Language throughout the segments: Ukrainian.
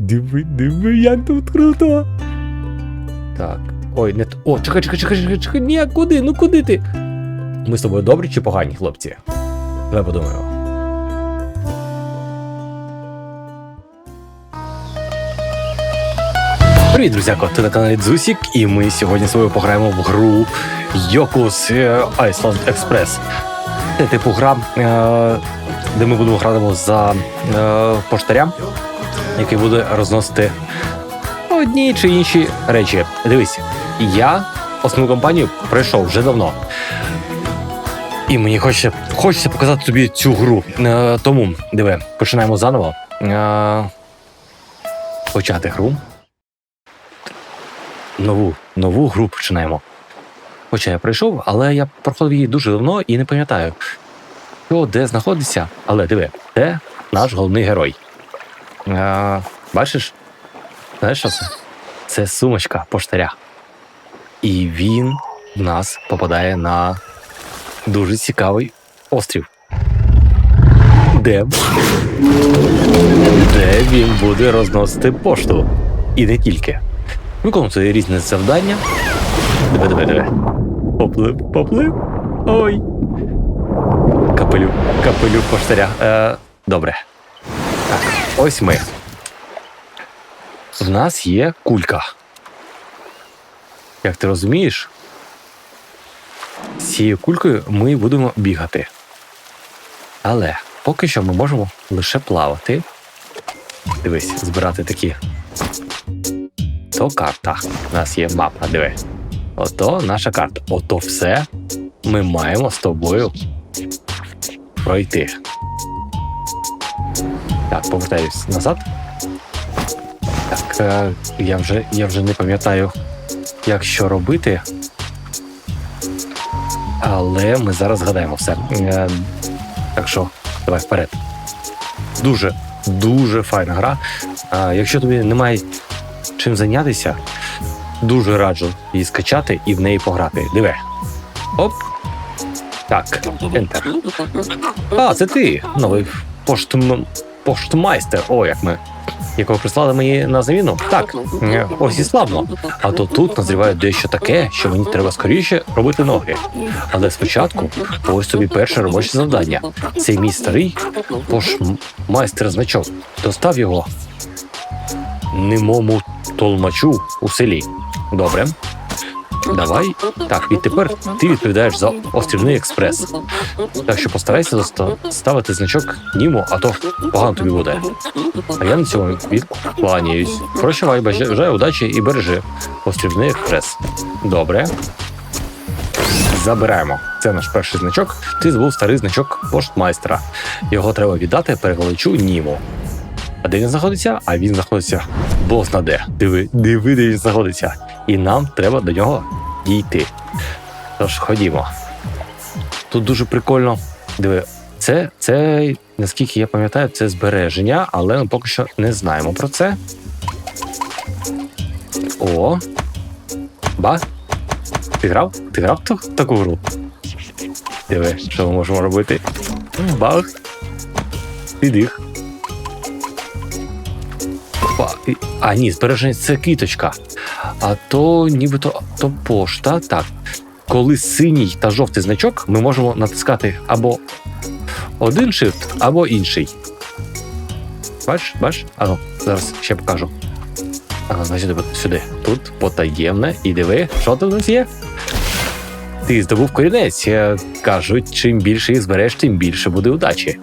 Диви, диви, як тут круто. Так. Ой, не О, чекай, чекай, чекай, чекай, чекай. Ні, куди? Ну куди ти? Ми з тобою добрі чи погані, хлопці? Давай подумаємо. Привіт, друзяко! Ти на каналі Дзусік, і ми сьогодні з тобою пограємо в гру Йокус е, Iceland Express. Це типу гра, е, де ми будемо грати за е, поштаря, який буде розносити одні чи інші речі. Дивись, я основну кампанію пройшов вже давно. І мені хочеться, хочеться показати тобі цю гру. Е, тому, диви, починаємо заново. Е, почати гру. Нову, нову гру починаємо. Хоча я прийшов, але я проходив її дуже давно і не пам'ятаю, що де знаходиться. Але диви, це наш головний герой. Е, бачиш? Знаєш, що це? Це сумочка поштаря. І він в нас попадає на дуже цікавий острів. Де? Де він буде розносити пошту. І не тільки. Виконувати різні завдання. Диви, диви, диви. Поплив, поплив. Ой. Капелю, капелю поштаря. Е, добре. Так, ось ми. В нас є кулька. Як ти розумієш, з цією кулькою ми будемо бігати. Але поки що ми можемо лише плавати. Дивись, збирати такі. То карта. У нас є мапа, диви. Ото наша карта. Ото все ми маємо з тобою пройти. Так, повертаюсь назад. Так, е, я вже, я вже не пам'ятаю, як що робити. Але ми зараз згадаємо все. Е, так що, давай вперед. Дуже, дуже файна гра. Якщо тобі немає чим зайнятися, дуже раджу її скачати і в неї пограти. Диви. Оп. Так, ентер. А, це ти, новий поштм... поштмайстер. О, як ми. Якого прислали мені на заміну? Так, ось і славно. А то тут назріває дещо таке, що мені треба скоріше робити ноги. Але спочатку ось тобі перше робоче завдання. Цей мій старий поштмайстер значок. Достав його немому толмачу у селі. Добре. Давай. Так, відтепер ти відповідаєш за острівний експрес. Так що постарайся ставити значок Німо, а то погано тобі буде. А я на цьому відкланяюсь. Прощавай, бажаю удачі і бережи острівний експрес. Добре. Забираємо. Це наш перший значок. Ти збув старий значок поштмайстера. Його треба віддати перекладачу Німо. А де він знаходиться? А він знаходиться бог де. Диви, диви, де він знаходиться. І нам треба до нього дійти. Тож ходімо. Тут дуже прикольно. Диви, це, це, наскільки я пам'ятаю, це збереження, але ми поки що не знаємо про це. О. Ба. Ти грав? Ти грав ту- таку гру? Диви, що ми можемо робити? Бах. Підих. Опа. А, ні, збереження це квіточка. А то нібито то пошта. Так. Коли синій та жовтий значок, ми можемо натискати або один shift, або інший. Бач, бач? Ану, зараз ще покажу. Ану, значить, сюди. Тут потаємне. І диви, що тут у нас є? Ти здобув корінець. Кажуть, чим більше їх збереш, тим більше буде удачі.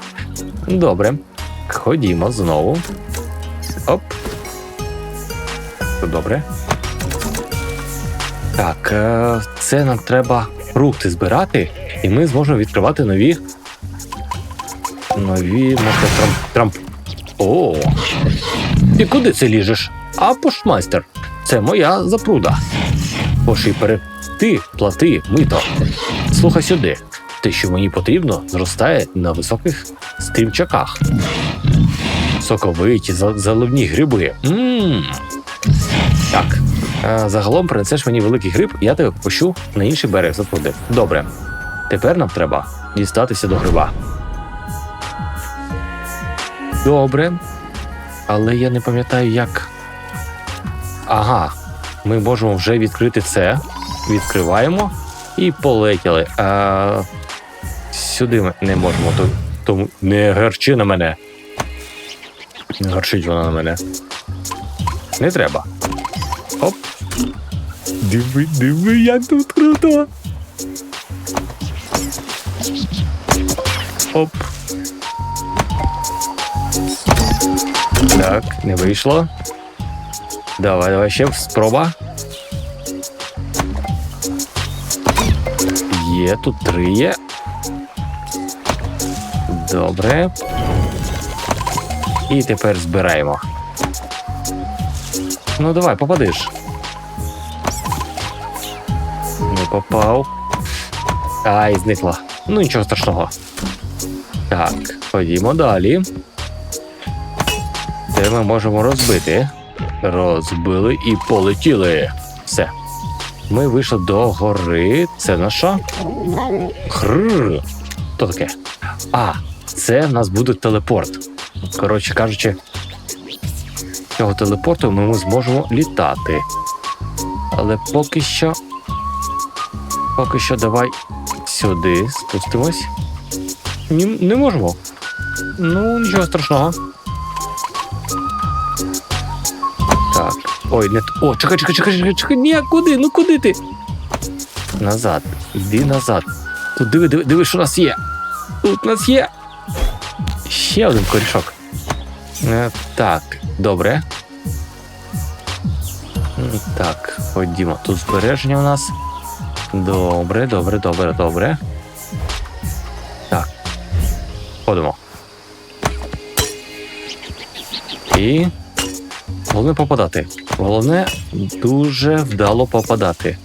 Добре. Ходімо знову. Оп. Добре. Так, е, це нам треба фрукти збирати, і ми зможемо відкривати нові. Нові можна трамп. трамп. О! І куди це ліжеш? А поштмайстер, це моя запруда. Перед ти, плати, мито. Слухай сюди. Те, що мені потрібно, зростає на високих стрімчаках. Соковиті, заливні гриби. Мм. Е, Загалом принесеш мені великий гриб, я тебе попущу на інший берег запруди. Добре. Тепер нам треба дістатися до гриба. Добре. Але я не пам'ятаю, як. Ага, ми можемо вже відкрити це. Відкриваємо і полетіли. А, сюди ми не можемо, то- тому не гарчи на мене. Не гарчить вона на мене. Не треба. Диви, диви, як тут круто. Оп. Так, не вийшло. Давай, давай ще спроба. Є, тут три є. Добре. І тепер збираємо. Ну давай, попадиш. Попав. Ай, зникла. Ну нічого страшного. Так, ходімо далі. Це ми можемо розбити. Розбили і полетіли. Все. Ми вийшли до гори. Це наша. Хрррр. Що таке? А, це в нас буде телепорт. Коротше кажучи, цього телепорту ми зможемо літати. Але поки що. Поки що давай сюди спустимось. Ні, не можемо. Ну, нічого страшного. Так. Ой, не. О, чекай, чекай, чекай, чекай, чекай. Ні, куди? Ну куди ти? Назад. Іди назад. Тут диви, диви, диви, що у нас є. Тут у нас є. Ще один корішок. Е, так, добре. Так, ходімо. Тут збереження у нас. Добре, добре, добре, добре. Так. Ходимо. І. Головне попадати. Головне дуже вдало попадати.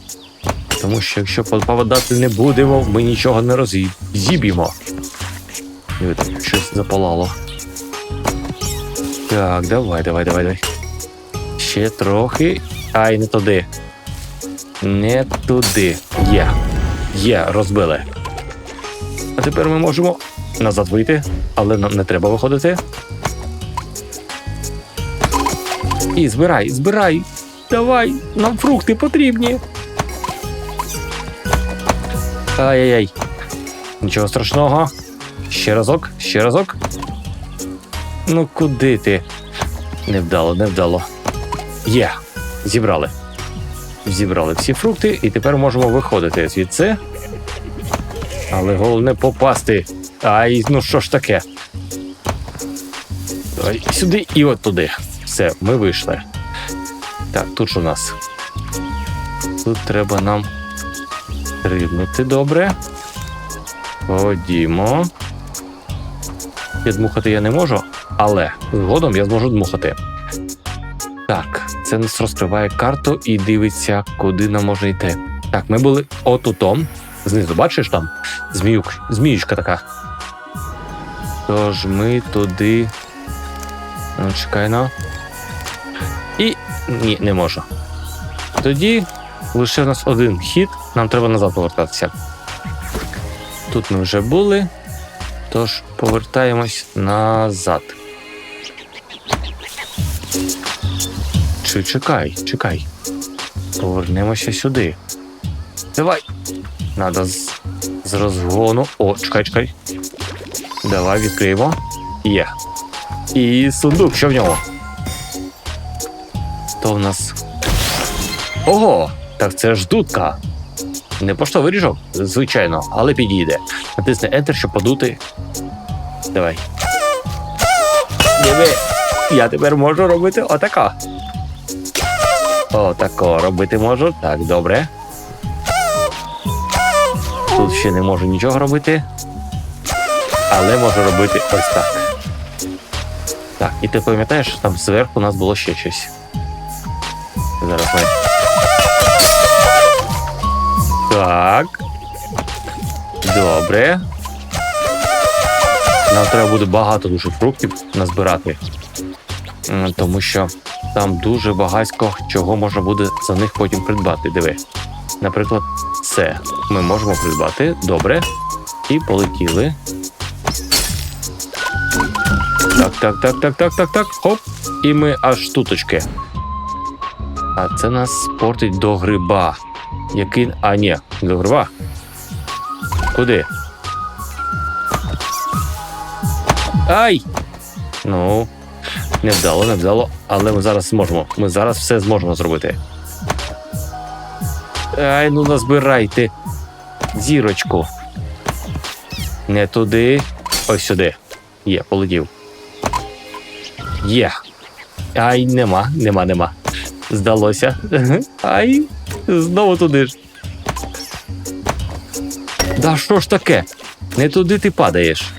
Тому що якщо попадати не будемо, ми нічого не розіб'ємо. Диви, там щось запалало. Так, давай, давай, давай, давай. Ще трохи. Ай, не туди. Не туди. Є. Є, розбили. А тепер ми можемо назад вийти, але нам не треба виходити. І збирай, збирай. Давай, нам фрукти потрібні. Ай-яй-яй. Нічого страшного. Ще разок, ще разок. Ну куди ти? Не вдало, не вдало. Є, зібрали. Зібрали всі фрукти, і тепер можемо виходити звідси. Але головне попасти. Ай, ну що ж таке? Давай сюди і от туди. Все, ми вийшли. Так, тут що у нас? Тут треба нам стрибнути добре. Ходімо. Я дмухати я не можу, але згодом я зможу дмухати. Так, це нас розкриває карту і дивиться, куди нам може йти. Так, ми були отутом. Знизу, бачиш там? Зміюк, зміючка така. Тож ми туди. Ну, чекай на. І. Ні, не можу. Тоді лише в нас один хід, нам треба назад повертатися. Тут ми вже були. Тож повертаємось назад. Чи чекай, чекай. Повернемося сюди. Давай. Надо з, з розгону. О, чекай, чекай. Давай відкриємо. Є. І сундук, що в ньому? То в нас. Ого! Так це ж дудка. Не поштовий ріжок, звичайно, але підійде. Натисни Enter, щоб подути. Давай. Диви. Я тепер можу робити отака. Отако робити можу. Так, добре. Тут ще не можу нічого робити. Але можу робити ось так. Так, і ти пам'ятаєш, що там зверху у нас було ще щось. Зараз ми. Так. Добре. Нам треба буде багато дуже фруктів назбирати. Тому що там дуже багатько чого можна буде за них потім придбати. Диви. Наприклад, це ми можемо придбати. Добре. І полетіли. Так, так, так, так, так, так, так. Хоп. І ми аж туточки. А це нас спортить до гриба. Який. А, ні, до гриба. Куди? Ай! Ну, не вдало, не вдало, але ми зараз зможемо. Ми зараз все зможемо зробити. Ай, ну назбирайте зірочку. Не туди. Ось сюди. Є, полетів. Є. Ай, нема, нема, нема. Здалося. Ай, знову туди ж. Да що ж таке? Не туди ти падаєш.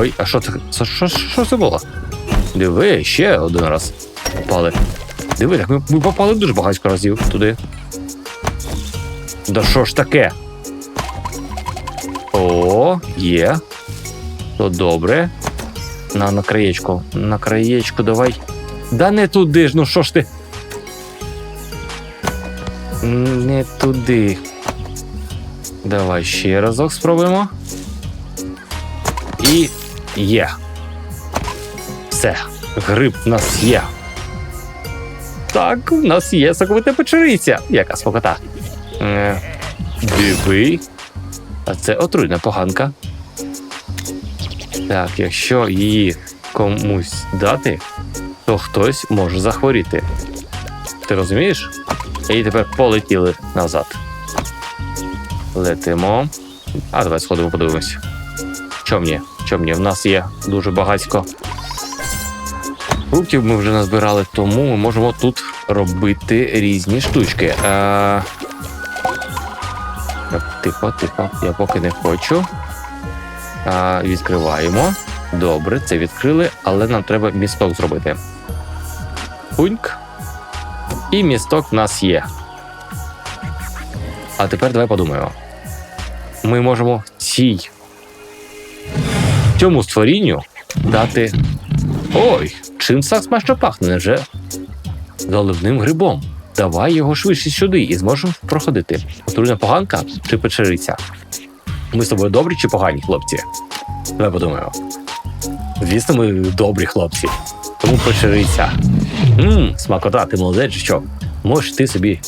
Ой, а що це? Що, що це було? Диви, ще один раз попали. Диви, так ми, ми попали дуже багатько разів туди. Да що ж таке? О, є. То добре. На, на краєчку. На краєчку давай. Да не туди ж, ну що ж ти? Не туди. Давай ще разок спробуємо. І є. Все. Гриб в нас є. Так, у нас є соковита печериця. Яка смакота. Е, диви. А це отруйна поганка. Так, якщо її комусь дати, то хтось може захворіти. Ти розумієш? І тепер полетіли назад. Летимо. А давай сходимо, подивимось. Чомні, чомні, в нас є дуже багатько. Фруктів ми вже назбирали, тому ми можемо тут робити різні штучки. Так, Тихо, тихо, я поки не хочу. А, відкриваємо. Добре, це відкрили, але нам треба місток зробити. Пуньк. І місток в нас є. А тепер давай подумаємо. Ми можемо цій цьому створінню дати. Ой, чим це смачно пахне, невже? Заливним грибом. Давай його швидше сюди і зможемо проходити. Отруйна поганка чи печериця? Ми з тобою добрі чи погані хлопці? Давай подумаємо. Звісно, ми добрі хлопці. Тому печериця. Ммм, смакота, ти молодець, що? Можеш ти собі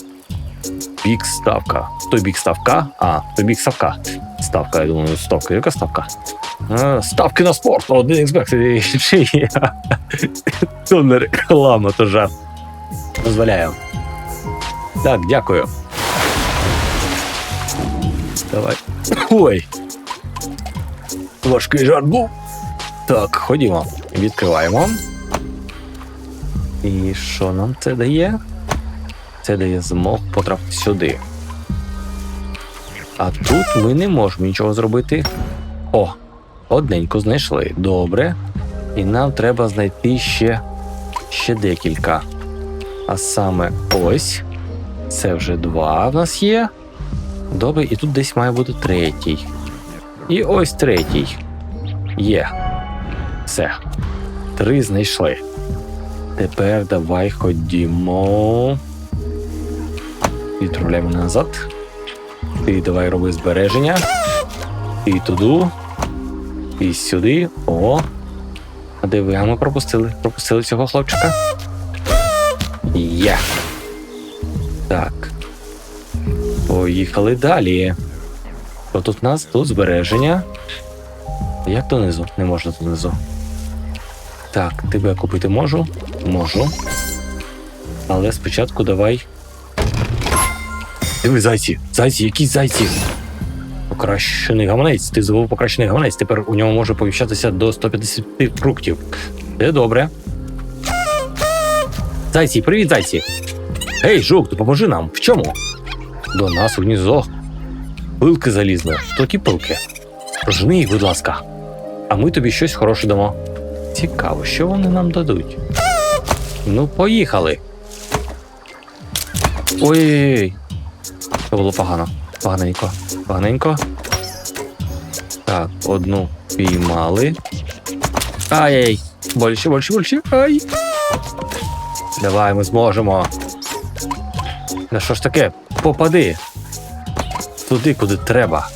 бік ставка. Той бік ставка, а, той бік ставка. Ставка, я думаю, ставка. Яка ставка? А, ставки на спорт, один є. То не реклама, то жарт. Дозволяю. Так, дякую. Давай. Ой. Важкий жарт був. Так, ходімо. Відкриваємо. І що нам це дає? Це дає змог потрапити сюди. А тут ми не можемо нічого зробити. О, одненько знайшли. Добре. І нам треба знайти ще, ще декілька. А саме ось. Це вже два в нас є. Добре, і тут десь має бути третій. І ось третій. Є. Все. Три знайшли. Тепер давай ходімо. Відправляємо назад. Ти давай роби збереження. І туди. І сюди. О. А де ви? А ми пропустили. Пропустили цього хлопчика. Є. Так. Поїхали далі. Що тут у нас? Тут збереження. Як донизу? Не можна донизу. Так, тебе купити можу? Можу. Але спочатку давай. Диви, зайці! Зайці, які зайці! Покращений гаманець. Ти забув покращений гаманець. Тепер у ньому може поміщатися до 150 фруктів. Це добре. Зайці, привіт, зайці! Гей, жук, допоможи нам. В чому? До нас у гніздо. Пилки залізли. Такі пилки. Прожени їх, будь ласка. А ми тобі щось хороше дамо. Цікаво, що вони нам дадуть. Ну, поїхали. Ой-ой-ой. Це було погано. Поганенько. Поганенько. Так, одну піймали. Ай-яй. Більше, більше, більше. Ай. Давай, ми зможемо. На що ж таке? Попади. Туди, куди треба.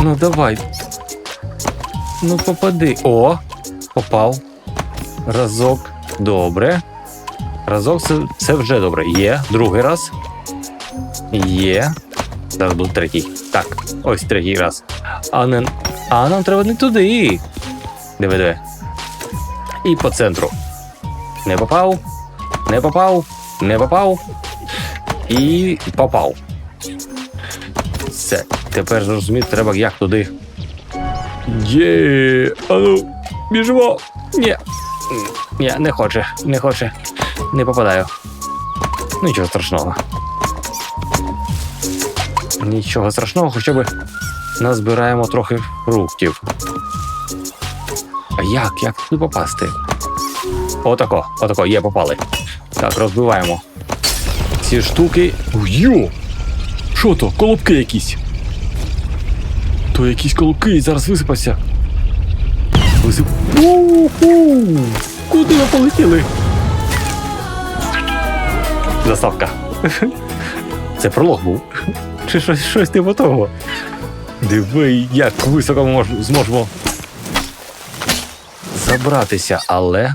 Ну давай. Ну попади. О! Попав. Разок. Добре. Разок це, це вже добре. Є. Другий раз. Є. Зараз був третій. Так, ось третій раз. А, не... а нам треба не туди. Диви. І по центру. Не попав. Не попав. Не попав. І попав. Все. Тепер зрозуміти, треба як туди. Є. А ну, біжимо. Ні. Ні, не хоче, не хоче. Не попадаю. Нічого страшного. Нічого страшного, хоча б назбираємо трохи фруктів. А як? Як туди попасти? Отако, отако, є, попали. Так, розбиваємо. Ці штуки. Йо! Що то? Колобки якісь. То якісь колобки зараз висипаться. У-ху! Куди ви полетіли? Заставка. Це пролог був. Чи щось, щось типу того. Диви, як високо мож, зможемо забратися, але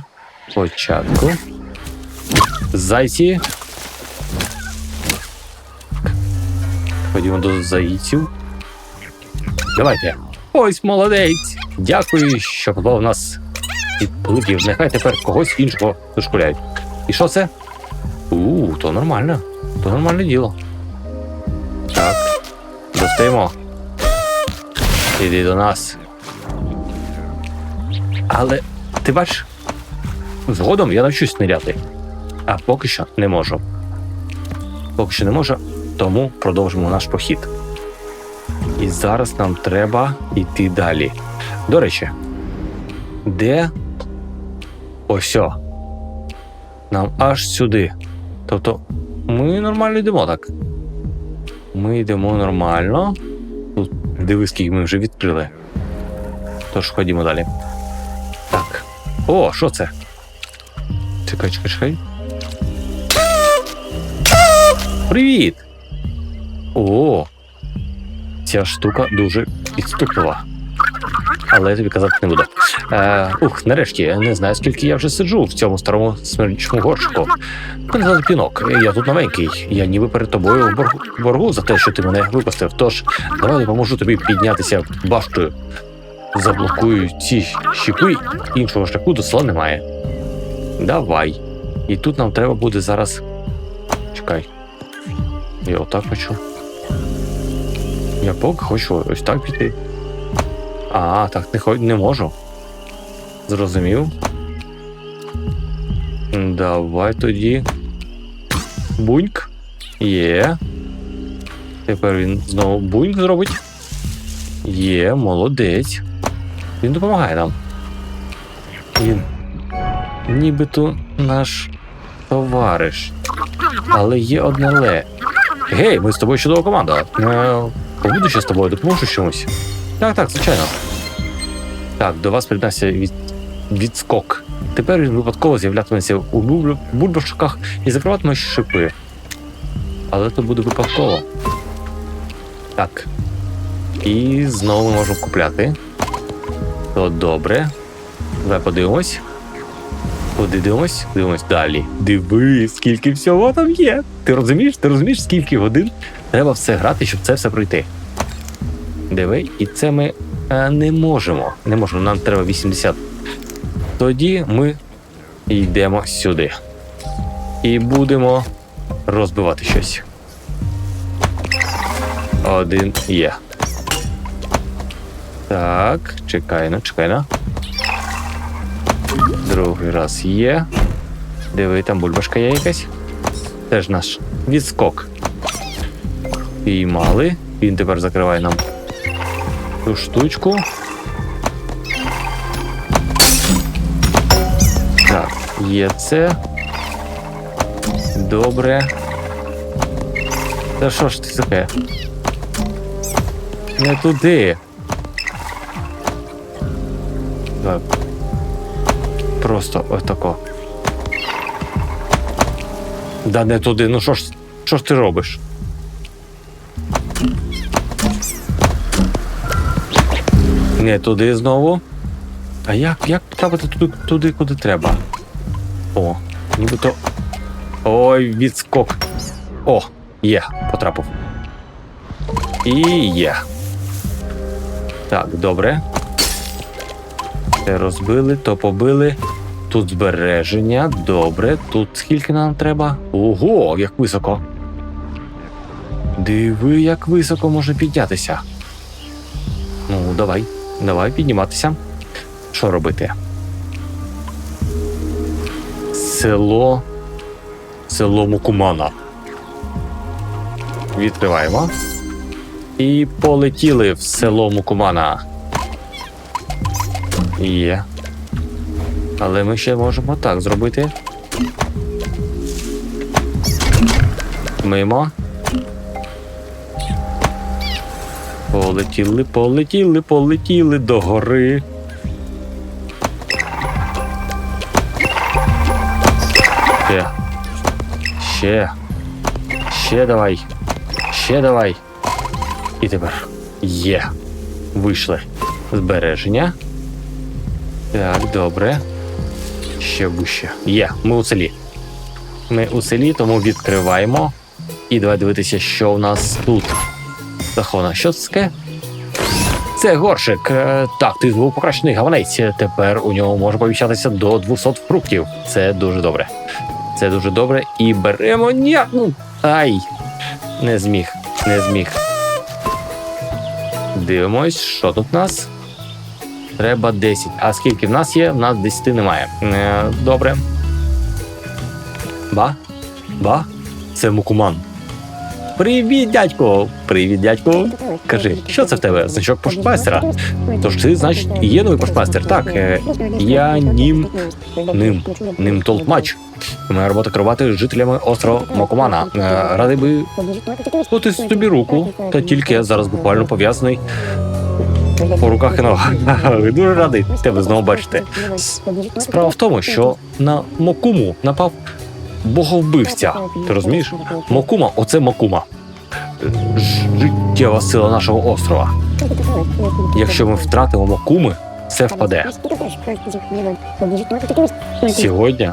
спочатку. Зайці. Ходімо до зайців. Давайте. Ось молодець. Дякую, що поклав нас підплив. Нехай тепер когось іншого дошкуляють. І що це? У, то нормально. То нормальне діло. Так. Достаємо. Іди до нас. Але ти бачиш, згодом я навчусь ниряти. А поки що не можу. Поки що не можу, тому продовжимо наш похід. І зараз нам треба йти далі. До речі, де ось. Нам аж сюди. Тобто, ми нормально йдемо так. Ми йдемо нормально. Тут диви, скільки ми вже відкрили. Тож ходімо далі. Так. О, що це? Чекай, чекай, чекай. Привіт! О! Ця штука дуже підступлива. Але я тобі казати не буду. Е, ух, нарешті, я не знаю, скільки я вже сиджу в цьому старому смердючому горшику. Мене звати пінок, я тут новенький. Я ніби перед тобою в боргу за те, що ти мене випустив. Тож давай допоможу тобі піднятися баштою. Заблокую ці щіпи, іншого шляху до села немає. Давай. І тут нам треба буде зараз. Чекай. Я отак хочу. Я поки хочу ось так піти. А, так не, хо- не можу. Зрозумів. Давай тоді. Буньк. Є. Тепер він знову буньк зробить. Є, молодець. Він допомагає нам. Він нібито наш товариш. Але є одне ле. Гей, ми з тобою чудова команда. Е, побуду ще з тобою, допоможу чомусь. Так, так, звичайно. Так, до вас приєднався від... відскок. Тепер він випадково з'являтиметься у бульб- бульбашках і закриватиме шипи. Але то буде випадково. Так. І знову можемо купляти. То добре. Давай подивимось. Куди дивимось? Далі. Диви, скільки всього там є. Ти розумієш? Ти розумієш, скільки годин треба все грати, щоб це все пройти. Диви, і це ми не можемо. Не можемо, нам треба 80. Тоді ми йдемо сюди. І будемо розбивати щось. Один є. Так, чекай на, на. Другий раз є. Диви, там бульбашка є якась. Теж наш відскок. Піймали. Він тепер закриває нам цю штучку. Так, є це. Добре. Та що ж ти таке? Не туди. Так. Просто отако. Да не туди. Ну що ж, що ж ти робиш? Не туди знову. А як, як потрапити туди, туди, куди треба? О, нібито. Ой, відскок. О, є, потрапив. І є. Так, добре. Це розбили, то побили. Тут збереження, добре. Тут скільки нам треба? Ого, як високо. Диви, як високо можна піднятися. Ну, давай, давай підніматися. Що робити? Село. Село Мукумана. Відкриваємо. І полетіли в село Мукумана. Є. Але ми ще можемо так зробити. Мимо. Полетіли, полетіли, полетіли до гори. Ще. Ще. Ще давай. Ще давай. І тепер. Є. Вийшли. Збереження. Так, добре. Ще вище. Є, ми у селі. Ми у селі, тому відкриваємо. І давай дивитися, що у нас тут. Заховано. Що це таке? Це горшик. Е, Так, ти був покращений гаванець. Тепер у нього може поміщатися до 200 фруктів. Це дуже добре. Це дуже добре. І беремо. Ні, ну, Ай! Не зміг, не зміг. Дивимось, що тут у нас. Треба 10. А скільки в нас є? В нас 10 немає. Е, добре. Ба? Ба? Це мукуман. Привіт, дядько! Привіт, дядько. Кажи, що це в тебе? Значок поштмайстера? Тож ти, значить, є новий поштмайстер. Так, е, я нім ним, ним толкмач. Моя робота керувати жителями острова Мокумана. Е, Радий би потисти тобі руку, та тільки я зараз буквально пов'язаний по руках і ногах. Дуже радий тебе знову бачити. Справа в тому, що на Мокуму напав боговбивця. Ти розумієш? Мокума, оце Мокума. Життєва сила нашого острова. Якщо ми втратимо Мокуми, все впаде. Сьогодні,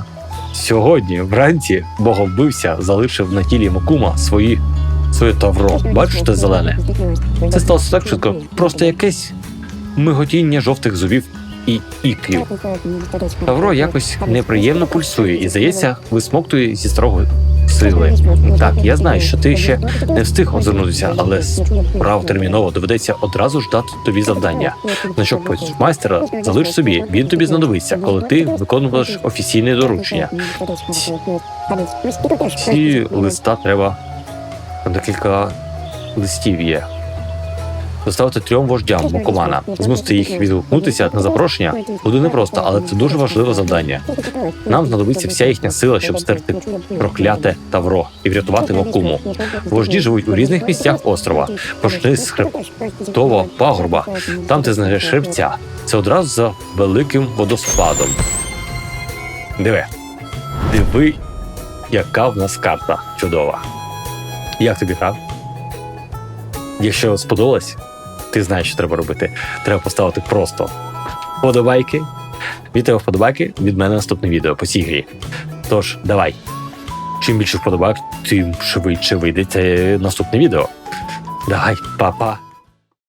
сьогодні, вранці, боговбивця залишив на тілі Мокума свої своє тавро. Бачиш, те зелене? Це сталося так швидко. Просто якесь миготіння жовтих зубів і ікрів. Тавро якось неприємно пульсує і, здається, висмоктує зі старого сили. Так, я знаю, що ти ще не встиг озирнутися, але справ терміново доведеться одразу ж дати тобі завдання. Значок майстера залиш собі, він тобі знадобиться, коли ти виконуваш офіційне доручення. Ці листа треба. Декілька листів є. Доставити трьом вождям Мокомана, змусити їх відгукнутися на запрошення буде непросто, але це дуже важливе завдання. Нам знадобиться вся їхня сила, щоб стерти прокляте Тавро і врятувати Мокуму. Вожді живуть у різних місцях острова. Почни з хребтового пагорба. Там ти знайдеш хребця. Це одразу за великим водоспадом. Диви. Диви, яка в нас карта чудова. Як тобі так? Якщо сподобалось, ти знаєш, що треба робити. Треба поставити просто вподобайки. Від тебе вподобайки, від мене наступне відео по цій грі. Тож, давай. Чим більше вподобайок, тим швидше вийде це наступне відео. Давай, па-па.